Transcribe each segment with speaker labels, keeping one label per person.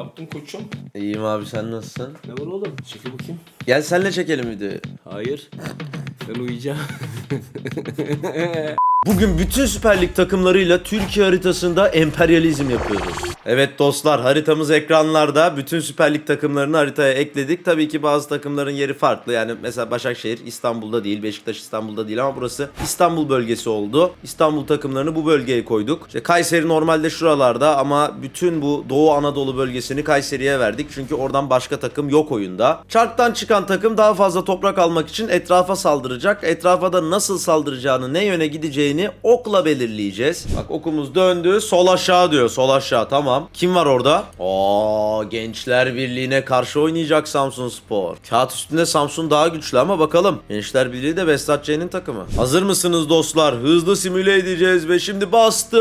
Speaker 1: yaptın koçum?
Speaker 2: İyiyim abi sen nasılsın?
Speaker 1: Ne var oğlum? Çekil bakayım.
Speaker 2: Gel senle çekelim videoyu.
Speaker 1: Hayır. Ben uyuyacağım.
Speaker 2: Bugün bütün Süper Lig takımlarıyla Türkiye haritasında emperyalizm yapıyoruz. Evet dostlar haritamız ekranlarda. Bütün Süper Lig takımlarını haritaya ekledik. Tabii ki bazı takımların yeri farklı. Yani mesela Başakşehir İstanbul'da değil, Beşiktaş İstanbul'da değil ama burası İstanbul bölgesi oldu. İstanbul takımlarını bu bölgeye koyduk. İşte Kayseri normalde şuralarda ama bütün bu Doğu Anadolu bölgesini Kayseri'ye verdik. Çünkü oradan başka takım yok oyunda. Çarktan çıkan takım daha fazla toprak almak için etrafa saldıracak. Etrafa da nasıl saldıracağını, ne yöne gideceğini okla belirleyeceğiz. Bak okumuz döndü. Sol aşağı diyor. Sol aşağı tamam. Kim var orada? Aa, Gençler Birliği'ne karşı oynayacak Samsun Spor. Kağıt üstünde Samsun daha güçlü ama bakalım. Gençler Birliği de Vestat C'nin takımı. Hazır mısınız dostlar? Hızlı simüle edeceğiz ve şimdi bastım.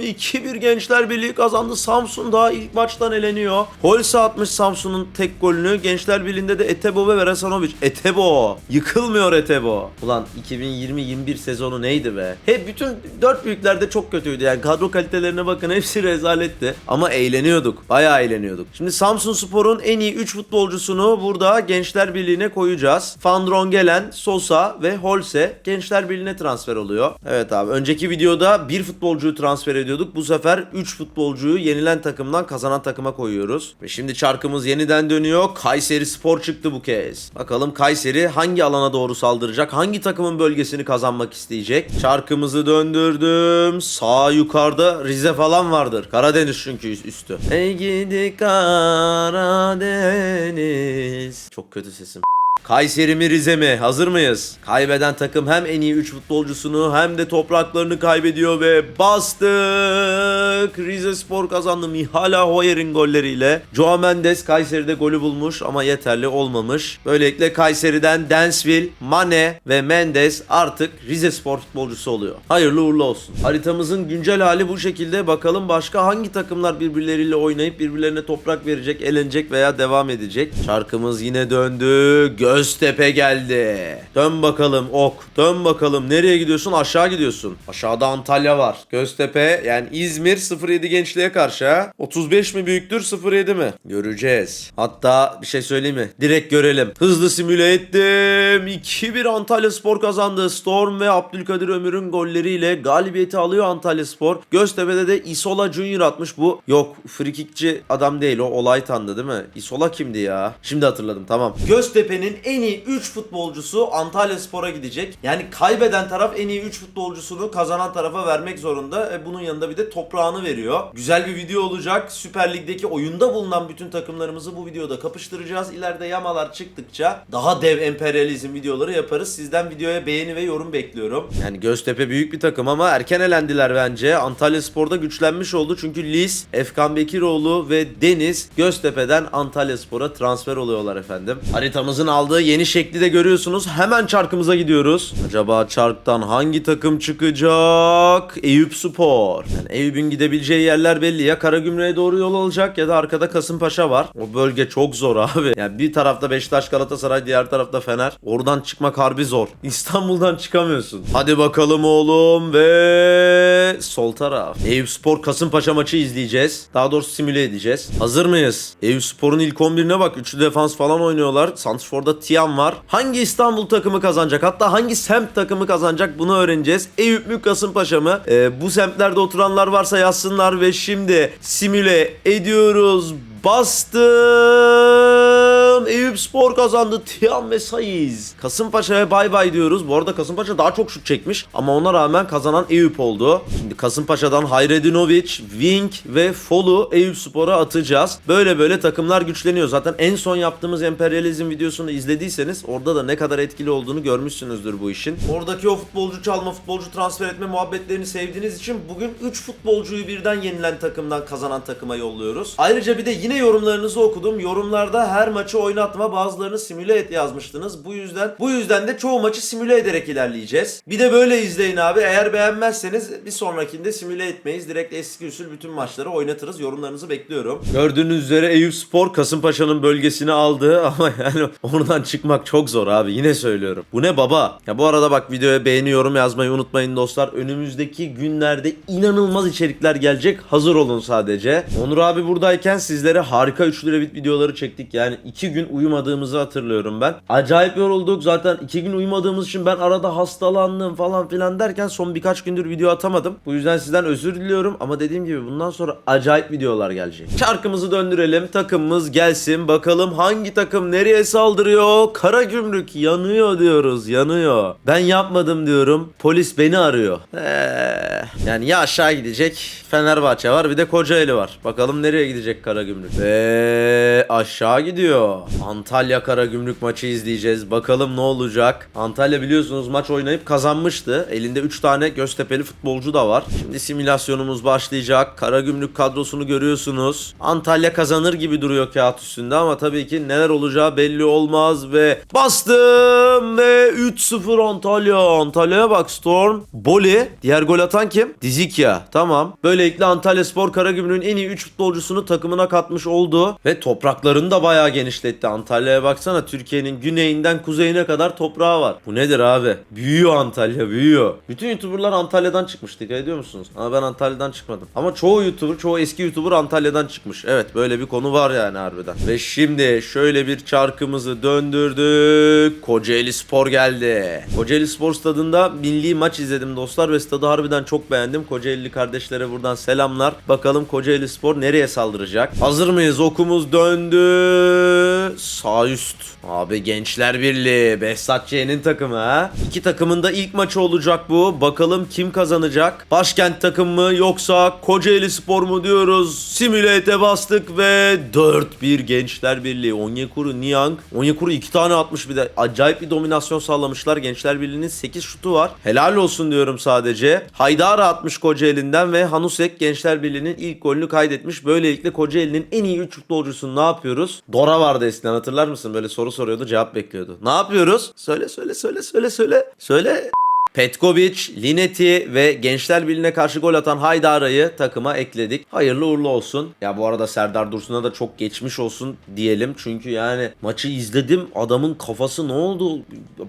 Speaker 2: 2-1 Gençler Birliği kazandı. Samsun daha ilk maçtan eleniyor. Holse atmış Samsun'un tek golünü. Gençler Birliği'nde de Etebo ve Veresanovic. Etebo. Yıkılmıyor Etebo. Ulan 2020-21 sezonu neydi? Hep bütün dört büyüklerde çok kötüydü. Yani kadro kalitelerine bakın hepsi rezaletti. Ama eğleniyorduk. Bayağı eğleniyorduk. Şimdi Samsun Spor'un en iyi 3 futbolcusunu burada Gençler Birliği'ne koyacağız. Fandron gelen Sosa ve Holse Gençler Birliği'ne transfer oluyor. Evet abi önceki videoda bir futbolcuyu transfer ediyorduk. Bu sefer 3 futbolcuyu yenilen takımdan kazanan takıma koyuyoruz. Ve şimdi çarkımız yeniden dönüyor. Kayseri Spor çıktı bu kez. Bakalım Kayseri hangi alana doğru saldıracak? Hangi takımın bölgesini kazanmak isteyecek? Çarkımızı döndürdüm. Sağ yukarıda Rize falan vardır. Karadeniz çünkü üst- üstü. Ey gidi Karadeniz. Çok kötü sesim. Kayseri mi Rize mi? Hazır mıyız? Kaybeden takım hem en iyi 3 futbolcusunu hem de topraklarını kaybediyor ve bastık. Rize Spor kazandı Mihala Hoyer'in golleriyle. Joao Mendes Kayseri'de golü bulmuş ama yeterli olmamış. Böylelikle Kayseri'den Densville, Mane ve Mendes artık Rize Spor futbolcusu oluyor. Hayırlı uğurlu olsun. Haritamızın güncel hali bu şekilde. Bakalım başka hangi takımlar birbirleriyle oynayıp birbirlerine toprak verecek, elenecek veya devam edecek. Çarkımız yine döndü. Göztepe geldi. Dön bakalım ok. Dön bakalım. Nereye gidiyorsun? Aşağı gidiyorsun. Aşağıda Antalya var. Göztepe yani İzmir 07 gençliğe karşı ha. 35 mi büyüktür 07 mi? Göreceğiz. Hatta bir şey söyleyeyim mi? Direkt görelim. Hızlı simüle ettim. 2-1 Antalya Spor kazandı. Storm ve Abdülkadir Ömür'ün golleriyle galibiyeti alıyor Antalya Spor. Göztepe'de de Isola Junior atmış bu. Yok frikikçi adam değil o Olaytan'dı değil mi? Isola kimdi ya? Şimdi hatırladım tamam. Göztepe'nin en iyi 3 futbolcusu Antalya Spor'a gidecek. Yani kaybeden taraf en iyi 3 futbolcusunu kazanan tarafa vermek zorunda. E, bunun yanında bir de toprağını veriyor. Güzel bir video olacak. Süper Lig'deki oyunda bulunan bütün takımlarımızı bu videoda kapıştıracağız. İleride yamalar çıktıkça daha dev emperyalizm videoları yaparız. Sizden videoya beğeni ve yorum bekliyorum. Yani Göztepe büyük bir takım ama erken elendiler bence. Antalya Spor'da güçlenmiş oldu. Çünkü Lis, Efkan Bekiroğlu ve Deniz Göztepe'den Antalya Spor'a transfer oluyorlar efendim. Haritamızın aldığı yeni şekli de görüyorsunuz. Hemen çarkımıza gidiyoruz. Acaba çarktan hangi takım çıkacak? Eyüp Spor. Yani Eyüp'ün gidebileceği yerler belli. Ya Karagümrük'e doğru yol alacak ya da arkada Kasımpaşa var. O bölge çok zor abi. Yani bir tarafta Beşiktaş Galatasaray, diğer tarafta Fener. Oradan çıkmak harbi zor. İstanbul'dan çıkamıyorsun. Hadi bakalım oğlum ve sol taraf. Eyüp Spor Kasımpaşa maçı izleyeceğiz. Daha doğrusu simüle edeceğiz. Hazır mıyız? Eyüp Spor'un ilk 11'ine bak. Üçlü defans falan oynuyorlar. Santrfor'da Tiam var. Hangi İstanbul takımı kazanacak? Hatta hangi semt takımı kazanacak? Bunu öğreneceğiz. Eyüp mü Kasımpaşa mı? Ee, bu semtlerde oturanlar varsa yazsınlar ve şimdi simüle ediyoruz. Bastım. Eyüp Spor kazandı. Tiam ve Saiz. Kasımpaşa'ya bay bay diyoruz. Bu arada Kasımpaşa daha çok şut çekmiş. Ama ona rağmen kazanan Eyüp oldu. Şimdi Kasımpaşa'dan Hayredinovic, Wing ve Folu Eyüp Spor'a atacağız. Böyle böyle takımlar güçleniyor. Zaten en son yaptığımız emperyalizm videosunu izlediyseniz orada da ne kadar etkili olduğunu görmüşsünüzdür bu işin. Oradaki o futbolcu çalma, futbolcu transfer etme muhabbetlerini sevdiğiniz için bugün 3 futbolcuyu birden yenilen takımdan kazanan takıma yolluyoruz. Ayrıca bir de yine yorumlarınızı okudum. Yorumlarda her maçı oyna simülatma bazılarını simüle et yazmıştınız. Bu yüzden bu yüzden de çoğu maçı simüle ederek ilerleyeceğiz. Bir de böyle izleyin abi. Eğer beğenmezseniz bir sonrakinde simüle etmeyiz. Direkt eski usul bütün maçları oynatırız. Yorumlarınızı bekliyorum. Gördüğünüz üzere Eyüp Spor Kasımpaşa'nın bölgesini aldı ama yani oradan çıkmak çok zor abi. Yine söylüyorum. Bu ne baba? Ya bu arada bak videoya beğeni yorum yazmayı unutmayın dostlar. Önümüzdeki günlerde inanılmaz içerikler gelecek. Hazır olun sadece. Onur abi buradayken sizlere harika üçlü revit videoları çektik. Yani iki gün uyumadığımızı hatırlıyorum ben. Acayip yorulduk. Zaten iki gün uyumadığımız için ben arada hastalandım falan filan derken son birkaç gündür video atamadım. Bu yüzden sizden özür diliyorum. Ama dediğim gibi bundan sonra acayip videolar gelecek. Çarkımızı döndürelim. Takımımız gelsin. Bakalım hangi takım nereye saldırıyor? Kara gümrük yanıyor diyoruz. Yanıyor. Ben yapmadım diyorum. Polis beni arıyor. Eee, yani ya aşağı gidecek Fenerbahçe var bir de Kocaeli var. Bakalım nereye gidecek Karagümrük. Ve aşağı gidiyor. Antalya Karagümrük maçı izleyeceğiz. Bakalım ne olacak. Antalya biliyorsunuz maç oynayıp kazanmıştı. Elinde 3 tane Göztepe'li futbolcu da var. Şimdi simülasyonumuz başlayacak. Karagümrük kadrosunu görüyorsunuz. Antalya kazanır gibi duruyor kağıt üstünde ama tabii ki neler olacağı belli olmaz ve bastım ve 3-0 Antalya. Antalya'ya bak Storm. Boli. Diğer gol atan kim? Dizikya. Tamam. Böylelikle Antalya Spor Karagümrük'ün en iyi 3 futbolcusunu takımına katmış oldu ve topraklarını da bayağı genişletti. Antalya'ya baksana Türkiye'nin güneyinden kuzeyine kadar toprağı var. Bu nedir abi? Büyüyor Antalya büyüyor. Bütün YouTuber'lar Antalya'dan çıkmış dikkat ediyor musunuz? Ama ben Antalya'dan çıkmadım. Ama çoğu YouTuber, çoğu eski YouTuber Antalya'dan çıkmış. Evet böyle bir konu var yani harbiden. Ve şimdi şöyle bir çarkımızı döndürdük. Kocaeli Spor geldi. Kocaeli Spor stadında milli maç izledim dostlar ve stadı harbiden çok beğendim. Kocaeli kardeşlere buradan selamlar. Bakalım Kocaeli Spor nereye saldıracak? Hazır mıyız? Okumuz döndü. Sağ üst. Abi Gençler Birliği. Behzat Ç'nin takımı ha. İki takımın da ilk maçı olacak bu. Bakalım kim kazanacak? Başkent takım mı yoksa Kocaeli Spor mu diyoruz. Simülate'e bastık ve 4-1 Gençler Birliği. Onyekuru Niang. Onyekuru iki tane atmış bir de. Acayip bir dominasyon sağlamışlar. Gençler Birliği'nin 8 şutu var. Helal olsun diyorum sadece. Haydara atmış Kocaeli'nden ve Hanusek Gençler Birliği'nin ilk golünü kaydetmiş. Böylelikle Kocaeli'nin en iyi 3 futbolcusunu ne yapıyoruz? Dora vardı eskiden hatırlar mısın? Böyle soru soruyordu cevap bekliyordu. Ne yapıyoruz? Söyle söyle söyle söyle söyle. Söyle. Petkovic, Lineti ve Gençler Birliği'ne karşı gol atan Haydara'yı takıma ekledik. Hayırlı uğurlu olsun. Ya bu arada Serdar Dursun'a da çok geçmiş olsun diyelim. Çünkü yani maçı izledim. Adamın kafası ne oldu?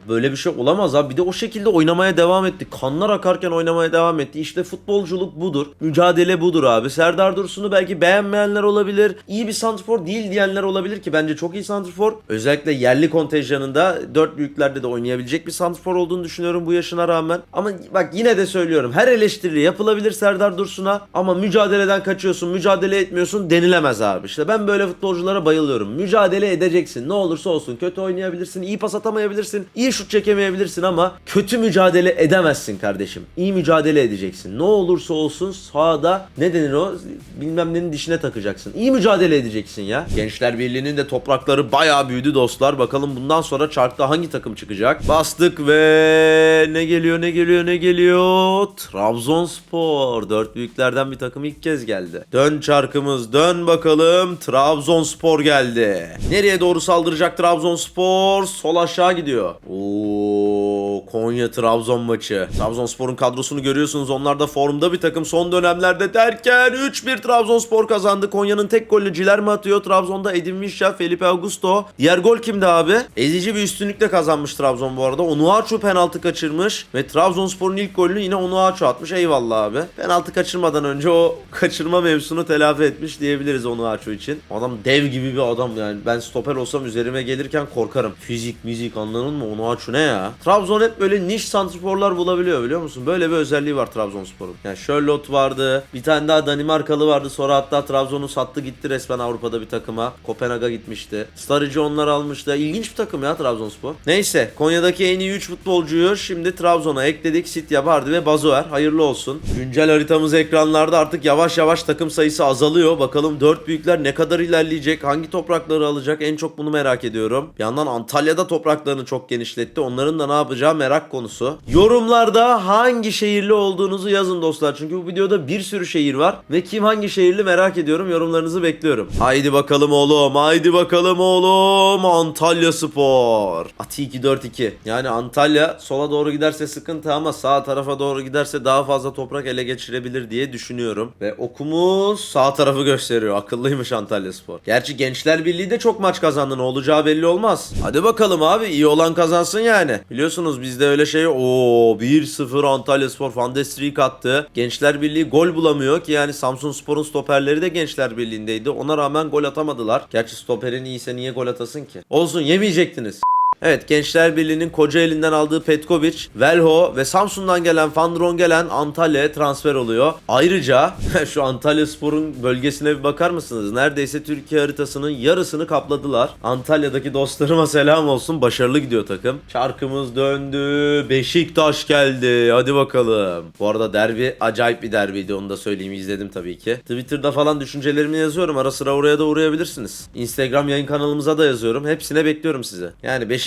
Speaker 2: Böyle bir şey olamaz abi. Bir de o şekilde oynamaya devam etti. Kanlar akarken oynamaya devam etti. İşte futbolculuk budur. Mücadele budur abi. Serdar Dursun'u belki beğenmeyenler olabilir. İyi bir santrfor değil diyenler olabilir ki bence çok iyi santrfor. Özellikle yerli kontenjanında dört büyüklerde de oynayabilecek bir santrfor olduğunu düşünüyorum bu yaşına rağmen. Ama bak yine de söylüyorum. Her eleştiri yapılabilir Serdar Dursun'a ama mücadeleden kaçıyorsun, mücadele etmiyorsun denilemez abi. İşte ben böyle futbolculara bayılıyorum. Mücadele edeceksin. Ne olursa olsun. Kötü oynayabilirsin, iyi pas atamayabilirsin, iyi şut çekemeyebilirsin ama kötü mücadele edemezsin kardeşim. İyi mücadele edeceksin. Ne olursa olsun sahada ne denir o? Bilmem nenin dişine takacaksın. İyi mücadele edeceksin ya. Gençler Birliği'nin de toprakları bayağı büyüdü dostlar. Bakalım bundan sonra çarkta hangi takım çıkacak? Bastık ve ne geliyor ne geliyor ne geliyor? Trabzonspor. Dört büyüklerden bir takım ilk kez geldi. Dön çarkımız dön bakalım. Trabzonspor geldi. Nereye doğru saldıracak Trabzonspor? Sol aşağı gidiyor. Oo, Konya Trabzon maçı. Trabzonspor'un kadrosunu görüyorsunuz. Onlar da formda bir takım son dönemlerde derken 3-1 Trabzonspor kazandı. Konya'nın tek golünü Ciler mi atıyor? Trabzon'da Edin Visca, Felipe Augusto. Diğer gol kimdi abi? Ezici bir üstünlükle kazanmış Trabzon bu arada. Onuachu penaltı kaçırmış ve Trabzonspor'un ilk golünü yine Onuachu atmış. Eyvallah abi. Penaltı kaçırmadan önce o kaçırma mevzusunu telafi etmiş diyebiliriz Onuachu için. Adam dev gibi bir adam yani. Ben stoper olsam üzerime gelirken korkarım. Fizik, müzik anladın mı? Onuachu ne ya? Trabzon hep böyle niş santrforlar bulabiliyor biliyor musun? Böyle bir özelliği var Trabzonspor'un. Yani Charlotte vardı. Bir tane daha Danimarkalı vardı. Sonra hatta Trabzon'u sattı gitti resmen Avrupa'da bir takıma. Kopenhag'a gitmişti. Sturridge'i onlar almıştı. İlginç bir takım ya Trabzonspor. Neyse Konya'daki en iyi 3 futbolcuyu şimdi Trabzon'a ekledik. Sitya, Bardi ve Bazoer. Hayırlı olsun. Güncel haritamız ekranlarda artık yavaş yavaş takım sayısı azalıyor. Bakalım 4 büyükler ne kadar ilerleyecek? Hangi toprakları alacak? En çok bunu merak ediyorum. Bir yandan Antalya'da topraklarını çok genişletti. Onların da ne yapacağı merak konusu. Yorumlarda hangi şehirli olduğunuzu yazın dostlar. Çünkü bu videoda bir sürü şehir var. Ve kim hangi şehirli merak ediyorum. Yorumlarınızı bekliyorum. Haydi bakalım oğlum. Haydi bakalım oğlum. Antalya Spor. Ati 2-4-2. Yani Antalya sola doğru giderse sıkıntı ama sağ tarafa doğru giderse daha fazla toprak ele geçirebilir diye düşünüyorum. Ve okumuz sağ tarafı gösteriyor. Akıllıymış Antalya Spor. Gerçi Gençler Birliği de çok maç kazandı. Ne olacağı belli olmaz. Hadi bakalım abi. iyi olan kazansın yani. Biliyorsunuz bizde öyle şey o 1-0 Antalya Spor Fandestrik attı. Gençler Birliği gol bulamıyor ki yani Samsun Spor'un stoperleri de Gençler Birliği'ndeydi. Ona rağmen gol atamadılar. Gerçi stoperin iyiyse niye gol atasın ki? Olsun yemeyecektiniz. Evet Gençler Birliği'nin Kocaeli'nden aldığı Petkovic, Velho ve Samsun'dan gelen Fandron gelen Antalya'ya transfer oluyor. Ayrıca şu Antalya Spor'un bölgesine bir bakar mısınız? Neredeyse Türkiye haritasının yarısını kapladılar. Antalya'daki dostlarıma selam olsun. Başarılı gidiyor takım. Çarkımız döndü. Beşiktaş geldi. Hadi bakalım. Bu arada derbi acayip bir derbiydi onu da söyleyeyim. izledim tabii ki. Twitter'da falan düşüncelerimi yazıyorum. Ara sıra oraya da uğrayabilirsiniz. Instagram yayın kanalımıza da yazıyorum. Hepsine bekliyorum sizi. Yani Beşiktaş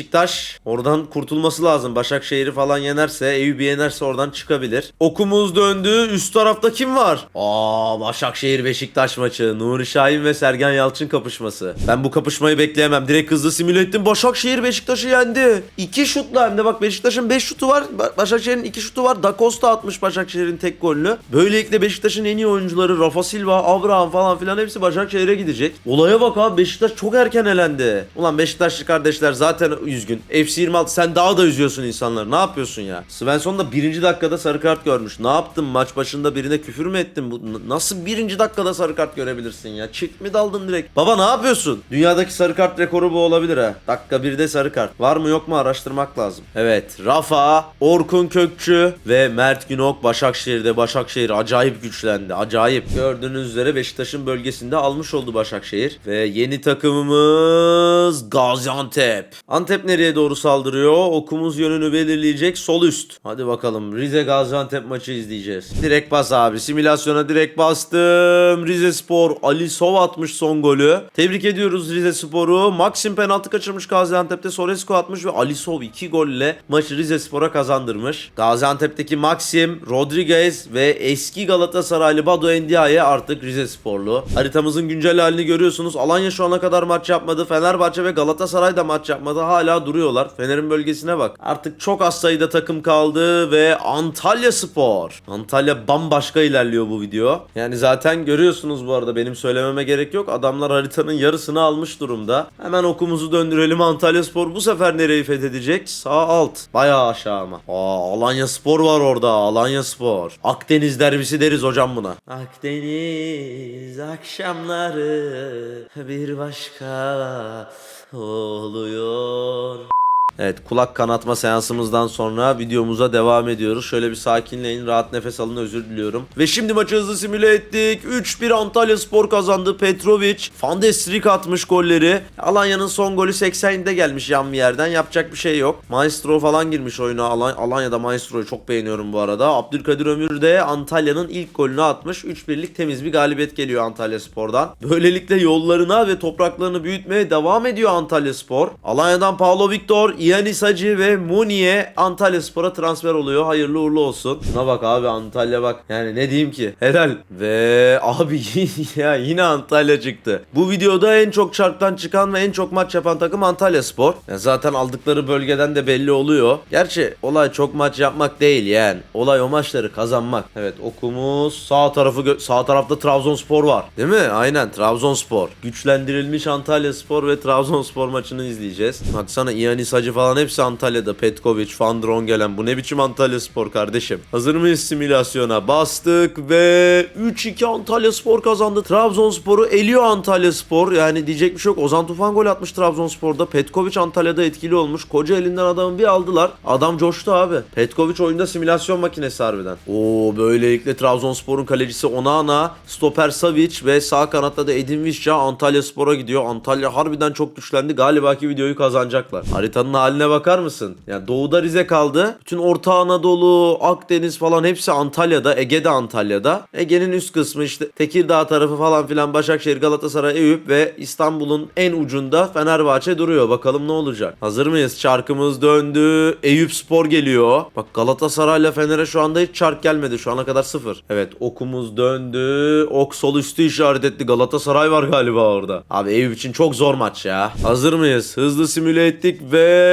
Speaker 2: oradan kurtulması lazım. Başakşehir'i falan yenerse, Eyüp'ü yenerse oradan çıkabilir. Okumuz döndü. Üst tarafta kim var? Aa Başakşehir Beşiktaş maçı. Nuri Şahin ve Sergen Yalçın kapışması. Ben bu kapışmayı bekleyemem. Direkt hızlı simüle ettim. Başakşehir Beşiktaş'ı yendi. İki şutla hem de bak Beşiktaş'ın 5 şutu var. Ba- Başakşehir'in 2 şutu var. Da Costa atmış Başakşehir'in tek golünü. Böylelikle Beşiktaş'ın en iyi oyuncuları Rafa Silva, Abraham falan filan hepsi Başakşehir'e gidecek. Olaya bak abi Beşiktaş çok erken elendi. Ulan Beşiktaşlı kardeşler zaten üzgün. FC 26 sen daha da üzüyorsun insanları. Ne yapıyorsun ya? Svensson da birinci dakikada sarı kart görmüş. Ne yaptın maç başında birine küfür mü ettin? Bu nasıl birinci dakikada sarı kart görebilirsin ya? Çift mi daldın direkt? Baba ne yapıyorsun? Dünyadaki sarı kart rekoru bu olabilir ha. Dakika birde sarı kart. Var mı yok mu araştırmak lazım. Evet Rafa, Orkun Kökçü ve Mert Günok Başakşehir'de. Başakşehir acayip güçlendi. Acayip. Gördüğünüz üzere Beşiktaş'ın bölgesinde almış oldu Başakşehir. Ve yeni takımımız Gaziantep. Antep nereye doğru saldırıyor? Okumuz yönünü belirleyecek sol üst. Hadi bakalım Rize Gaziantep maçı izleyeceğiz. Direkt bas abi. Simülasyona direkt bastım. Rize Spor Ali Sov atmış son golü. Tebrik ediyoruz Rize Spor'u. Maxim penaltı kaçırmış Gaziantep'te. Soresko atmış ve Ali Sov 2 golle maçı Rize Spor'a kazandırmış. Gaziantep'teki Maxim, Rodriguez ve eski Galatasaraylı Bado Endiaye artık Rize Sporlu. Haritamızın güncel halini görüyorsunuz. Alanya şu ana kadar maç yapmadı. Fenerbahçe ve Galatasaray da maç yapmadı. Hala duruyorlar. Fener'in bölgesine bak. Artık çok az sayıda takım kaldı ve Antalya Spor. Antalya bambaşka ilerliyor bu video. Yani zaten görüyorsunuz bu arada benim söylememe gerek yok. Adamlar haritanın yarısını almış durumda. Hemen okumuzu döndürelim Antalya Spor bu sefer nereyi fethedecek? Sağ alt. Bayağı aşağı ama. Aa, Alanya Spor var orada. Alanya Spor. Akdeniz derbisi deriz hocam buna. Akdeniz akşamları bir başka oluyor. Jibon Evet kulak kanatma seansımızdan sonra videomuza devam ediyoruz. Şöyle bir sakinleyin rahat nefes alın özür diliyorum. Ve şimdi maçı hızlı simüle ettik. 3-1 Antalya Spor kazandı. Petrovic Van de Strik atmış golleri. Alanya'nın son golü 80'de gelmiş yan bir yerden. Yapacak bir şey yok. Maestro falan girmiş oyuna. Alany- Alanya'da Maestro'yu çok beğeniyorum bu arada. Abdülkadir Ömür de Antalya'nın ilk golünü atmış. 3-1'lik temiz bir galibiyet geliyor Antalya Spor'dan. Böylelikle yollarına ve topraklarını büyütmeye devam ediyor Antalya Spor. Alanya'dan Paulo Victor, Ianis Hacı ve Muniye Antalya Spor'a transfer oluyor. Hayırlı uğurlu olsun. Şuna bak abi Antalya bak. Yani ne diyeyim ki? Helal. Ve abi ya yine Antalya çıktı. Bu videoda en çok çarktan çıkan ve en çok maç yapan takım Antalya Spor. Ya zaten aldıkları bölgeden de belli oluyor. Gerçi olay çok maç yapmak değil yani. Olay o maçları kazanmak. Evet okumuz sağ tarafı sağ tarafta Trabzonspor var. Değil mi? Aynen Trabzonspor. Güçlendirilmiş Antalya Spor ve Trabzonspor maçını izleyeceğiz. Baksana Ianis Hacı falan hepsi Antalya'da. Petkovic, Van Drongelen. Bu ne biçim Antalya Spor kardeşim? Hazır mıyız simülasyona? Bastık ve 3-2 Antalya Spor kazandı. Trabzonspor'u eliyor Antalya Spor. Yani diyecek bir şey yok. Ozan Tufan gol atmış Trabzonspor'da. Petkovic Antalya'da etkili olmuş. Koca elinden adamı bir aldılar. Adam coştu abi. Petkovic oyunda simülasyon makinesi harbiden. Oo böylelikle Trabzonspor'un kalecisi Onana, stoper Savic ve sağ kanatta da Edin Visca Antalya Spor'a gidiyor. Antalya harbiden çok güçlendi. Galiba ki videoyu kazanacaklar. Haritanın haline bakar mısın? Ya doğuda Rize kaldı. Bütün Orta Anadolu, Akdeniz falan hepsi Antalya'da. Ege'de Antalya'da. Ege'nin üst kısmı işte Tekirdağ tarafı falan filan Başakşehir, Galatasaray, Eyüp ve İstanbul'un en ucunda Fenerbahçe duruyor. Bakalım ne olacak? Hazır mıyız? Çarkımız döndü. Eyüp Spor geliyor. Bak Galatasaray'la Fener'e şu anda hiç çark gelmedi. Şu ana kadar sıfır. Evet okumuz döndü. Ok sol üstü işaret etti. Galatasaray var galiba orada. Abi Eyüp için çok zor maç ya. Hazır mıyız? Hızlı simüle ettik ve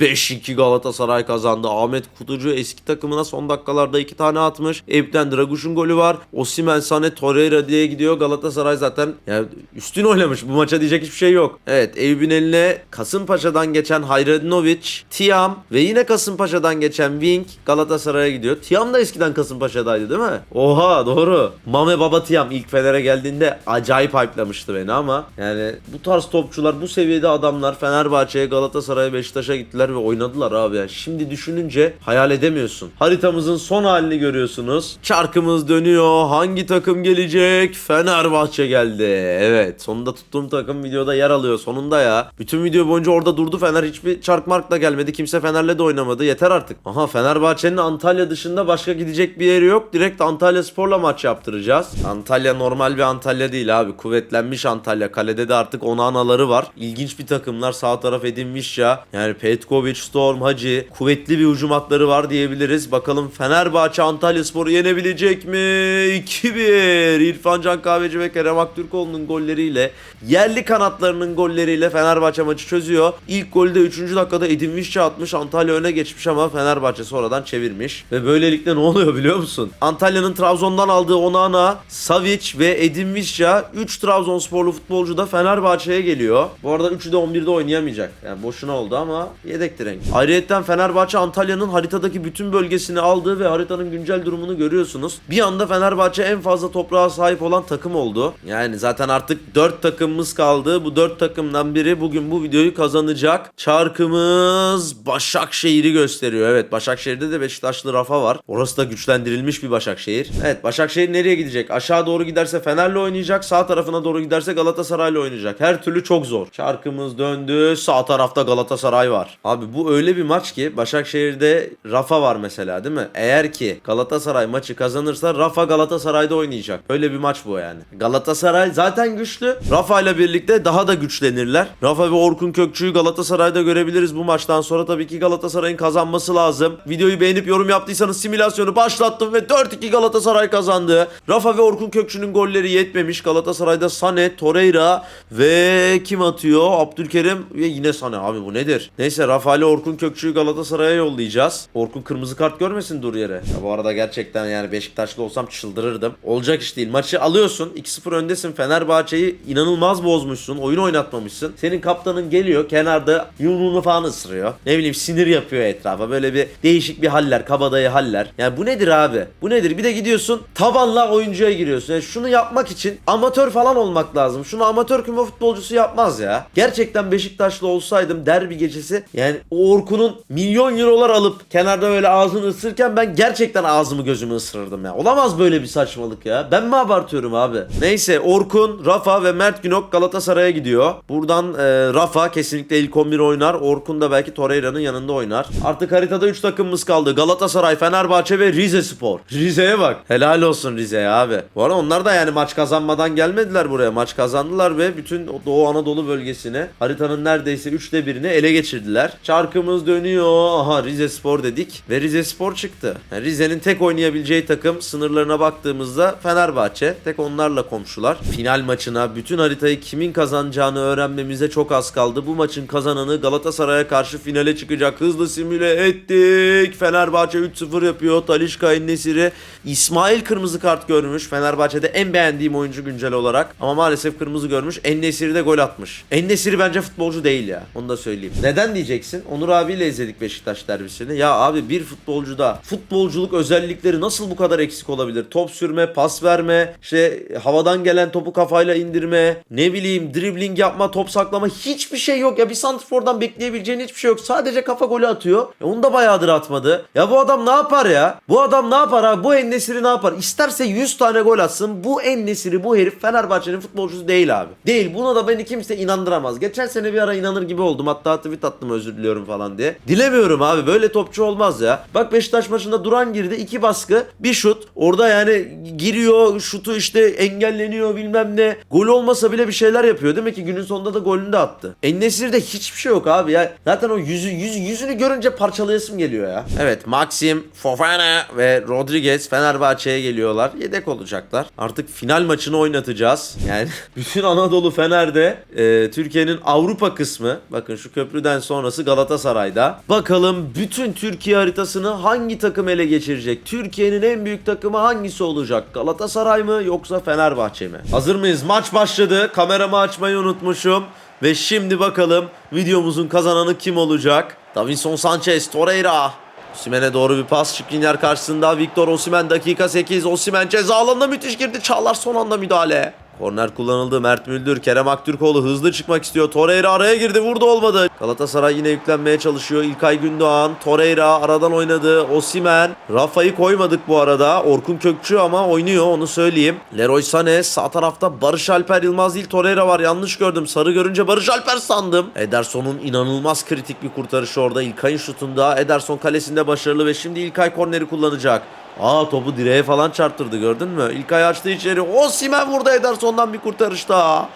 Speaker 2: 5-2 Galatasaray kazandı. Ahmet Kutucu eski takımına son dakikalarda 2 tane atmış. Eyüp'ten Draguş'un golü var. Osimhen, Sane, Torreira diye gidiyor. Galatasaray zaten yani üstün oynamış. Bu maça diyecek hiçbir şey yok. Evet Eyüp'ün eline Kasımpaşa'dan geçen Hayredinovic, Tiam ve yine Kasımpaşa'dan geçen Wing Galatasaray'a gidiyor. Tiam da eskiden Kasımpaşa'daydı değil mi? Oha doğru. Mame Baba Tiam ilk Fener'e geldiğinde acayip hype'lamıştı beni ama yani bu tarz topçular bu seviyede adamlar Fenerbahçe'ye Galatasaray'a Beşiktaş'a gittiler ve oynadılar abi. Yani şimdi düşününce hayal edemiyorsun. Haritamızın son halini görüyorsunuz. Çarkımız dönüyor. Hangi takım gelecek? Fenerbahçe geldi. Evet sonunda tuttuğum takım videoda yer alıyor sonunda ya. Bütün video boyunca orada durdu Fener hiçbir çark markla gelmedi. Kimse Fener'le de oynamadı. Yeter artık. Aha Fenerbahçe'nin Antalya dışında başka gidecek bir yeri yok. Direkt Antalya Spor'la maç yaptıracağız. Antalya normal bir Antalya değil abi. Kuvvetlenmiş Antalya. Kalede de artık Onana'ları var. İlginç bir takımlar. Sağ taraf edinmiş ya. Yani Petkovic, Storm, Hacı. Kuvvetli bir hücum hatları var diyebiliriz. Bakalım Fenerbahçe Antalya Spor'u yenebilecek mi? 2-1. İrfan Can Kahveci ve Kerem Aktürkoğlu'nun golleriyle yerli kanatlarının golleriyle Fenerbahçe maçı çözüyor. İlk golü de 3. dakikada Edin Visca atmış. Antalya öne geçmiş ama Fenerbahçe sonradan çevirmiş. Ve böylelikle ne oluyor biliyor musun? Antalya'nın Trabzon'dan aldığı Onana, Savic ve Edin Visca 3 Trabzonsporlu futbolcu da Fenerbahçe'ye geliyor. Bu arada 3'ü de 11'de oynayamayacak. Yani boşuna oldu ama yedek renk. Ayrıyeten Fenerbahçe Antalya'nın haritadaki bütün bölgesini aldığı ve haritanın güncel durumunu görüyorsunuz. Bir anda Fenerbahçe en fazla toprağa sahip olan takım oldu. Yani zaten artık 4 takımımız kaldı. Bu 4 takımdan biri bugün bu videoyu kazanacak. Çarkımız Başakşehir'i gösteriyor. Evet Başakşehir'de de Beşiktaşlı Rafa var. Orası da güçlendirilmiş bir Başakşehir. Evet Başakşehir nereye gidecek? Aşağı doğru giderse Fener'le oynayacak. Sağ tarafına doğru giderse Galatasaray'la oynayacak. Her türlü çok zor. Çarkımız döndü. Sağ tarafta Galatasaray var. Abi bu öyle bir maç ki Başakşehir'de Rafa var mesela değil mi? Eğer ki Galatasaray maçı kazanırsa Rafa Galatasaray'da oynayacak. Öyle bir maç bu yani. Galatasaray zaten güçlü. Rafa ile birlikte daha da güçlenirler. Rafa ve Orkun Kökçü'yü Galatasaray'da görebiliriz bu maçtan sonra. Tabii ki Galatasaray'ın kazanması lazım. Videoyu beğenip yorum yaptıysanız simülasyonu başlattım ve 4-2 Galatasaray kazandı. Rafa ve Orkun Kökçü'nün golleri yetmemiş. Galatasaray'da Sane, Torreira ve kim atıyor? Abdülkerim ve yine Sane. Abi bu nedir? Neyse Rafa ile Orkun Kökçü'yü Galatasaray'a yollayacağız. Orkun kırmızı kart görmesin dur yere. Ya bu arada gerçekten yani Beşiktaşlı olsam çıldırırdım. Olacak iş değil. Maçı alıyorsun. 2-0 öndesin. Fenerbahçe'yi inanılmaz bozmuşsun. Oyun oynatmamışsın. Senin kaptanın geliyor kenarda yumruğunu falan ısırıyor. Ne bileyim sinir yapıyor etrafa. Böyle bir değişik bir haller. Kabadayı haller. Yani bu nedir abi? Bu nedir? Bir de gidiyorsun tabanla oyuncuya giriyorsun. Yani şunu yapmak için amatör falan olmak lazım. Şunu amatör küme futbolcusu yapmaz ya. Gerçekten Beşiktaşlı olsaydım derbi gecesi yani o Orkun'un milyon eurolar alıp kenarda böyle ağzını ısırırken ben gerçekten ağzımı gözümü ısırırdım ya. Olamaz böyle bir saçmalık ya. Ben mi abartıyorum abi? Neyse Orkun, Rafa ve Mert Günok Galatasaray'a gidiyor. Buradan e, Rafa kesinlikle ilk 11 oynar. Orkun da belki Torreira'nın yanında oynar. Artık haritada 3 takımımız kaldı. Galatasaray, Fenerbahçe ve Rize Spor. Rize'ye bak. Helal olsun Rize'ye abi. Bu arada onlar da yani maç kazanmadan gelmediler buraya. Maç kazandılar ve bütün Doğu Anadolu bölgesine haritanın neredeyse 3'te birini ele geçirdiler. Çarkımız dönüyor. Aha Rize Spor dedik ve Rize Spor çıktı. Yani Rize'nin tek oynayabileceği takım sınırlarına baktığımızda Fenerbahçe. Tek onlarla komşular. Final maçına bütün haritayı kimin kazanacağını öğrenmemize çok az kaldı. Bu maçın kazananı Galatasaray'a karşı finale çıkacak. Hızlı simüle ettik. Fenerbahçe 3-0 yapıyor. Talişka Nesiri. İsmail kırmızı kart görmüş. Fenerbahçe'de en beğendiğim oyuncu güncel olarak. Ama maalesef kırmızı görmüş. Ennesiri de gol atmış. Ennesiri bence futbolcu değil ya. Onu da söyleyeyim. Neden diyeceksin? Onur abiyle izledik Beşiktaş derbisini. Ya abi bir futbolcuda futbolculuk özellikleri nasıl bu kadar eksik olabilir? Top sürme, pas verme, işte havadan gelen topu kafayla indirme, ne bileyim dribbling yapma, top saklama hiçbir şey yok ya. Bir santrfordan bekleyebileceğin hiçbir şey yok. Sadece kafa golü atıyor. E onu da bayağıdır atmadı. Ya bu adam ne yapar ya? Bu adam ne yapar abi? Bu Ennesiri ne yapar? İsterse 100 tane gol atsın. Bu Ennesiri bu herif Fenerbahçe'nin futbolcusu değil abi. Değil. Buna da beni kimse inandıramaz. Geçen sene bir ara inanır gibi oldum. Hatta tweet attım özür diliyorum falan diye. Dilemiyorum abi böyle topçu olmaz ya. Bak Beşiktaş maçında Duran girdi iki baskı bir şut. Orada yani giriyor şutu işte engelleniyor bilmem ne. Gol olmasa bile bir şeyler yapıyor. Demek ki günün sonunda da golünü de attı. Ennesir'de hiçbir şey yok abi ya. Zaten o yüzü, yüzü yüzünü görünce parçalayasım geliyor ya. Evet Maxim, Fofana ve Rodriguez Fenerbahçe'ye geliyorlar. Yedek olacaklar. Artık final maçını oynatacağız. Yani bütün Anadolu Fener'de e, Türkiye'nin Avrupa kısmı. Bakın şu köprüden sonrası Galatasaray'da. Bakalım bütün Türkiye haritasını hangi takım ele geçirecek? Türkiye'nin en büyük takımı hangisi olacak? Galatasaray mı yoksa Fenerbahçe mi? Hazır mıyız? Maç başladı. Kameramı açmayı unutmuşum. Ve şimdi bakalım videomuzun kazananı kim olacak? Davinson Sanchez, Torreira. Osimhen'e doğru bir pas. Şikrinyer karşısında Victor Osimhen dakika 8. Osimhen ceza alanına müthiş girdi. Çağlar son anda müdahale. Korner kullanıldı. Mert Müldür, Kerem Aktürkoğlu hızlı çıkmak istiyor. Torreira araya girdi. Vurdu olmadı. Galatasaray yine yüklenmeye çalışıyor. İlkay Gündoğan, Torreira aradan oynadı. Osimhen. Rafa'yı koymadık bu arada. Orkun Kökçü ama oynuyor onu söyleyeyim. Leroy Sané sağ tarafta Barış Alper Yılmaz değil Torreira var. Yanlış gördüm. Sarı görünce Barış Alper sandım. Ederson'un inanılmaz kritik bir kurtarışı orada. İlkay'ın şutunda. Ederson kalesinde başarılı ve şimdi İlkay korneri kullanacak. Aa topu direğe falan çarptırdı gördün mü? İlkay açtı içeri. Osimhen vurdu Ederson'dan bir kurtarış daha.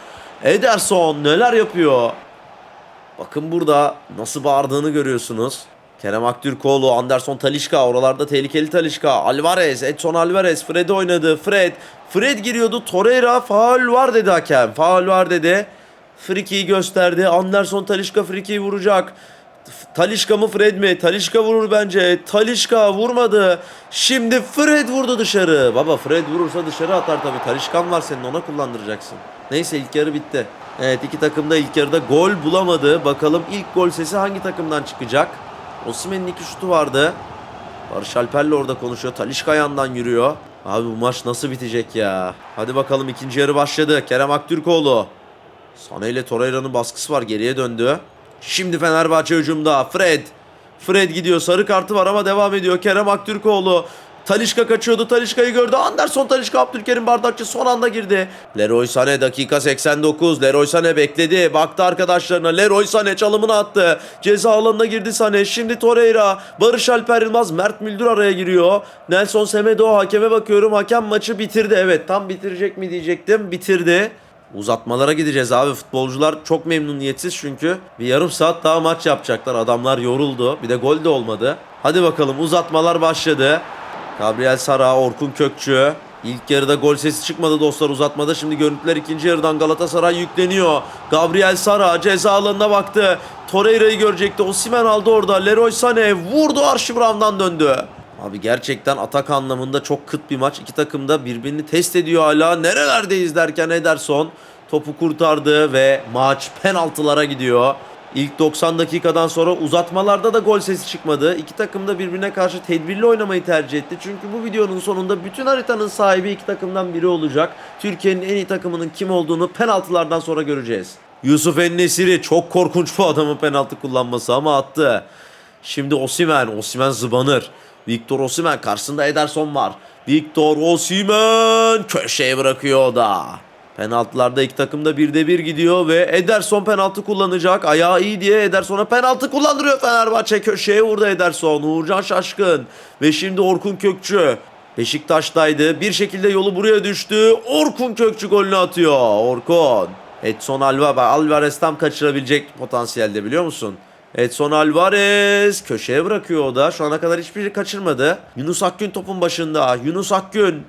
Speaker 2: Ederson neler yapıyor? Bakın burada nasıl bağırdığını görüyorsunuz. Kerem Aktürkoğlu, Anderson Talişka, oralarda tehlikeli Talişka, Alvarez, Edson Alvarez, Fred oynadı, Fred, Fred giriyordu, Torreira faul var dedi hakem, faul var dedi. Friki'yi gösterdi, Anderson Talişka Friki'yi vuracak. Talişka mı Fred mi? Talişka vurur bence. Talişka vurmadı. Şimdi Fred vurdu dışarı. Baba Fred vurursa dışarı atar tabii. Talişkan var senin ona kullandıracaksın. Neyse ilk yarı bitti. Evet iki takım da ilk yarıda gol bulamadı. Bakalım ilk gol sesi hangi takımdan çıkacak? Osimhen'in iki şutu vardı. Barış Alper'le orada konuşuyor. Talişka yandan yürüyor. Abi bu maç nasıl bitecek ya? Hadi bakalım ikinci yarı başladı. Kerem Aktürkoğlu. Sané ile Torreira'nın baskısı var. Geriye döndü. Şimdi Fenerbahçe hücumda. Fred. Fred gidiyor. Sarı kartı var ama devam ediyor. Kerem Aktürkoğlu. Talişka kaçıyordu. Talişka'yı gördü. Anderson Talişka Abdülkerim Bardakçı son anda girdi. Leroy Sané dakika 89. Leroy Sané bekledi. Baktı arkadaşlarına. Leroy Sané çalımını attı. Ceza alanına girdi Sané. Şimdi Torreira. Barış Alper Yılmaz. Mert Müldür araya giriyor. Nelson Semedo hakeme bakıyorum. Hakem maçı bitirdi. Evet tam bitirecek mi diyecektim. Bitirdi. Uzatmalara gideceğiz abi. Futbolcular çok memnuniyetsiz çünkü. Bir yarım saat daha maç yapacaklar. Adamlar yoruldu. Bir de gol de olmadı. Hadi bakalım uzatmalar başladı. Gabriel Sara, Orkun Kökçü. İlk yarıda gol sesi çıkmadı dostlar uzatmada. Şimdi görüntüler ikinci yarıdan Galatasaray yükleniyor. Gabriel Sara ceza alanına baktı. Torreira'yı görecekti. Osimhen aldı orada. Leroy Sané vurdu Arşi Brown'dan döndü. Abi gerçekten atak anlamında çok kıt bir maç. İki takım da birbirini test ediyor hala. Nerelerdeyiz derken Ederson topu kurtardı ve maç penaltılara gidiyor. İlk 90 dakikadan sonra uzatmalarda da gol sesi çıkmadı. İki takım da birbirine karşı tedbirli oynamayı tercih etti. Çünkü bu videonun sonunda bütün haritanın sahibi iki takımdan biri olacak. Türkiye'nin en iyi takımının kim olduğunu penaltılardan sonra göreceğiz. Yusuf Ennesiri çok korkunç bu adamın penaltı kullanması ama attı. Şimdi Osimhen, Osimhen zıbanır. Victor Osimhen karşısında Ederson var. Victor Osimhen köşeye bırakıyor o da. Penaltılarda iki takım da birde bir gidiyor ve Ederson penaltı kullanacak. Ayağı iyi diye Ederson'a penaltı kullandırıyor Fenerbahçe. Köşeye vurdu Ederson. Uğurcan Şaşkın. Ve şimdi Orkun Kökçü. Beşiktaş'taydı. Bir şekilde yolu buraya düştü. Orkun Kökçü golünü atıyor. Orkun. Edson Alva, Alvarez tam kaçırabilecek potansiyelde biliyor musun? Edson Alvarez köşeye bırakıyor o da. Şu ana kadar hiçbiri kaçırmadı. Yunus Akgün topun başında. Yunus Akgün.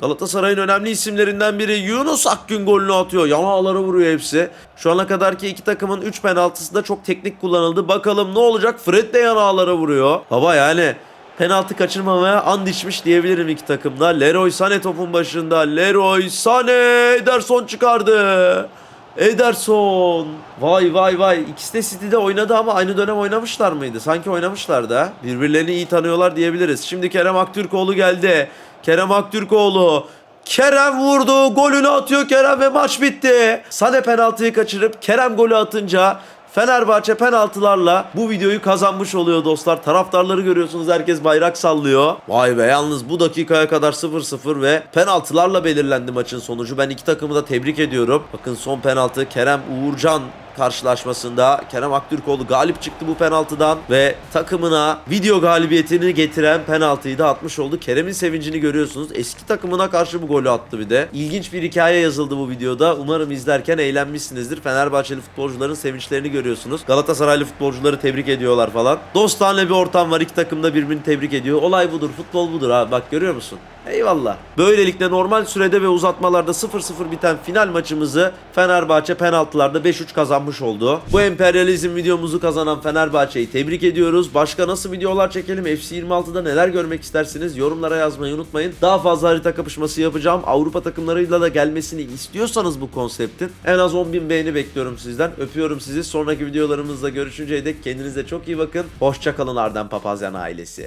Speaker 2: Galatasaray'ın önemli isimlerinden biri Yunus Akgün golünü atıyor. Yan ağlara vuruyor hepsi. Şu ana kadarki iki takımın 3 penaltısı da çok teknik kullanıldı. Bakalım ne olacak? Fred de yan ağlara vuruyor. Baba yani penaltı kaçırmamaya and içmiş diyebilirim iki takımda. Leroy Sané topun başında. Leroy Sané Ederson çıkardı. Ederson. Vay vay vay. İkisi de City'de oynadı ama aynı dönem oynamışlar mıydı? Sanki oynamışlardı ha. Birbirlerini iyi tanıyorlar diyebiliriz. Şimdi Kerem Aktürkoğlu geldi. Kerem Aktürkoğlu. Kerem vurdu. Golünü atıyor Kerem ve maç bitti. Sane penaltıyı kaçırıp Kerem golü atınca Fenerbahçe penaltılarla bu videoyu kazanmış oluyor dostlar. Taraftarları görüyorsunuz herkes bayrak sallıyor. Vay be yalnız bu dakikaya kadar 0-0 ve penaltılarla belirlendi maçın sonucu. Ben iki takımı da tebrik ediyorum. Bakın son penaltı Kerem Uğurcan karşılaşmasında Kerem Aktürkoğlu galip çıktı bu penaltıdan ve takımına video galibiyetini getiren penaltıyı da atmış oldu. Kerem'in sevincini görüyorsunuz. Eski takımına karşı bu golü attı bir de. İlginç bir hikaye yazıldı bu videoda. Umarım izlerken eğlenmişsinizdir. Fenerbahçeli futbolcuların sevinçlerini görüyorsunuz. Galatasaraylı futbolcuları tebrik ediyorlar falan. Dostane bir ortam var. İki takım da birbirini tebrik ediyor. Olay budur. Futbol budur abi. Bak görüyor musun? Eyvallah. Böylelikle normal sürede ve uzatmalarda 0-0 biten final maçımızı Fenerbahçe penaltılarda 5-3 kazanmış oldu. Bu emperyalizm videomuzu kazanan Fenerbahçe'yi tebrik ediyoruz. Başka nasıl videolar çekelim? FC26'da neler görmek istersiniz? Yorumlara yazmayı unutmayın. Daha fazla harita kapışması yapacağım. Avrupa takımlarıyla da gelmesini istiyorsanız bu konseptin en az 10.000 beğeni bekliyorum sizden. Öpüyorum sizi. Sonraki videolarımızda görüşünceye dek kendinize çok iyi bakın. Hoşçakalın Arden Papazyan ailesi.